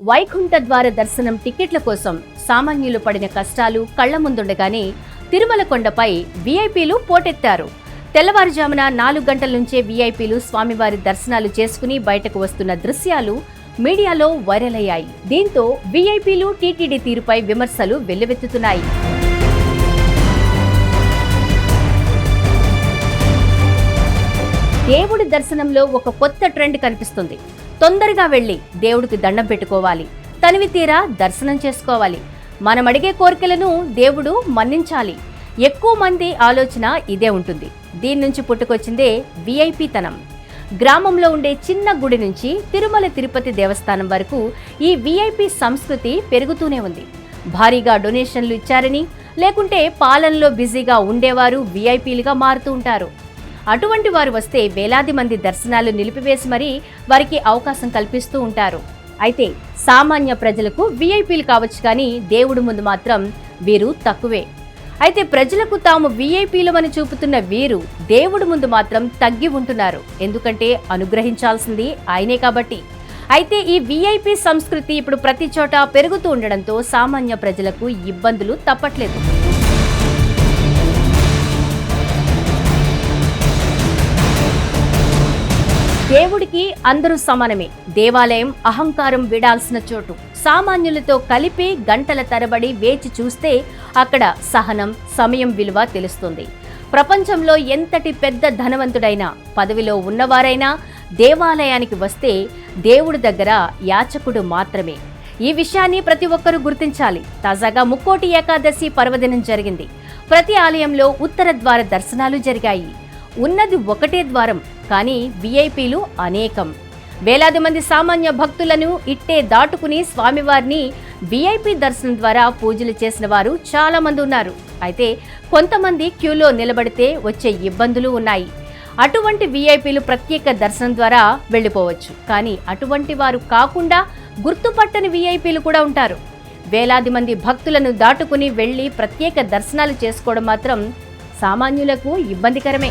వైకుంఠ ద్వార దర్శనం టికెట్ల కోసం సామాన్యులు పడిన కష్టాలు కళ్ళ ముందుండగానే తిరుమల కొండపై వీఐపీలు పోటెత్తారు. తెల్లవారుజామున నాలుగు గంటల నుంచే వీఐపీలు స్వామివారి దర్శనాలు చేసుకుని బయటకు వస్తున్న దృశ్యాలు మీడియాలో వైరల్ అయ్యాయి. దీంతో వీఐపీలు టీటీడీ తీరుపై విమర్శలు వెల్లువెత్తుతున్నాయి. దేవుడి దర్శనంలో ఒక కొత్త ట్రెండ్ కనిపిస్తుంది. తొందరగా వెళ్ళి దేవుడికి దండం పెట్టుకోవాలి. తనివి తీరా దర్శనం చేసుకోవాలి. మనం అడిగే కోరికలను దేవుడు మన్నించాలి. ఎక్కువ మంది ఆలోచన ఇదే ఉంటుంది. దీని నుంచి పుట్టుకొచ్చిందే విఐపి తనం గ్రామంలో ఉండే చిన్న గుడి నుంచి తిరుమల తిరుపతి దేవస్థానం వరకు ఈ విఐపి సంస్కృతి పెరుగుతూనే ఉంది. భారీగా డొనేషన్లు ఇచ్చారని లేకుంటే పాలనలో బిజీగా ఉండేవారు విఐపీలుగా మారుతూ ఉంటారు. అటువంటి వారు వస్తే వేలాది మంది దర్శనాలు నిలిపివేసి మరీ వారికి అవకాశం కల్పిస్తూ ఉంటారు. అయితే సామాన్య ప్రజలకు విఐపీలు కావచ్చు కానీ దేవుడి ముందు మాత్రం వీరు తక్కువే. అయితే ప్రజలకు తాము విఐపీలమని చూపుతున్న వీరు దేవుడి ముందు మాత్రం తగ్గి ఉంటున్నారు. ఎందుకంటే అనుగ్రహించాల్సింది ఆయనే కాబట్టి. అయితే ఈ వీఐపీ సంస్కృతి ఇప్పుడు ప్రతి చోట పెరుగుతూ ఉండడంతో సామాన్య ప్రజలకు ఇబ్బందులు తప్పట్లేదు. దేవుడికి అందరూ సమానమే. దేవాలయం అహంకారం విడాల్సిన చోటు. సామాన్యులతో కలిపి గంటల తరబడి వేచి చూస్తే అక్కడ సహనం సమయం విలువ తెలుస్తుంది. ప్రపంచంలో ఎంతటి పెద్ద ధనవంతుడైనా పదవిలో ఉన్నవారైనా దేవాలయానికి వస్తే దేవుడి దగ్గర యాచకుడు మాత్రమే. ఈ విషయాన్ని ప్రతి ఒక్కరూ గుర్తించాలి. తాజాగా ముక్కోటి ఏకాదశి పర్వదినం జరిగింది. ప్రతి ఆలయంలో ఉత్తర ద్వార దర్శనాలు జరిగాయి. ఉన్నది ఒకటే ద్వారం కానీ విఐపీలు అనేకం. వేలాది మంది సామాన్య భక్తులను ఇట్టే దాటుకుని స్వామివారిని విఐపి దర్శనం ద్వారా పూజలు చేసిన వారు చాలా మంది ఉన్నారు. అయితే కొంతమంది క్యూలో నిలబడితే వచ్చే ఇబ్బందులు ఉన్నాయి. అటువంటి విఐపీలు ప్రత్యేక దర్శనం ద్వారా వెళ్ళిపోవచ్చు. కానీ అటువంటి వారు కాకుండా గుర్తుపట్టని విఐపీలు కూడా ఉంటారు. వేలాది మంది భక్తులను దాటుకుని వెళ్ళి ప్రత్యేక దర్శనాలు చేసుకోవడం మాత్రం సామాన్యులకు ఇబ్బందికరమే.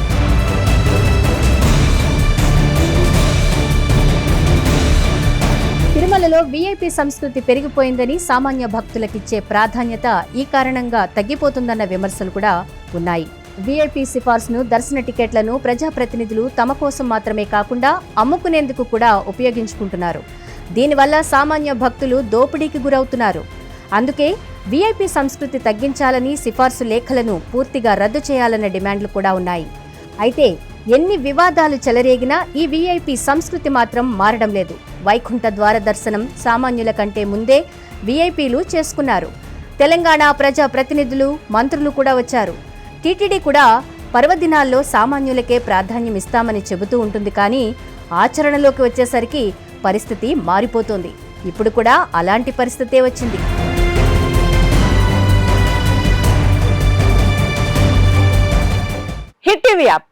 తిరుమలలో వీఐపీ సంస్కృతి పెరిగిపోయిందని సామాన్య భక్తులకిచ్చే ప్రాధాన్యత ఈ కారణంగా తగ్గిపోతుందన్న విమర్శలు కూడా ఉన్నాయి. వీఐపీ సిఫార్సును దర్శన టికెట్లను ప్రజాప్రతినిధులు తమ కోసం మాత్రమే కాకుండా అమ్ముకునేందుకు కూడా ఉపయోగించుకుంటున్నారు. దీనివల్ల సామాన్య భక్తులు దోపిడీకి గురవుతున్నారు. అందుకే వీఐపీ సంస్కృతి తగ్గించాలని సిఫార్సు లేఖలను పూర్తిగా రద్దు చేయాలన్న డిమాండ్లు కూడా ఉన్నాయి. అయితే ఎన్ని వివాదాలు చెలరేగినా ఈ వీఐపీ సంస్కృతి మాత్రం మారడం లేదు. వైకుంఠ ద్వార దర్శనం సామాన్యుల కంటే ముందే వీఐపీలు చేసుకున్నారు. తెలంగాణ ప్రజా ప్రతినిధులు మంత్రులు కూడా వచ్చారు. టీటీడీ కూడా పర్వదినాల్లో సామాన్యులకే ప్రాధాన్యం ఇస్తామని చెబుతూ ఉంటుంది కానీ ఆచరణలోకి వచ్చేసరికి పరిస్థితి మారిపోతోంది. ఇప్పుడు కూడా అలాంటి పరిస్థితే వచ్చింది. Hit TV app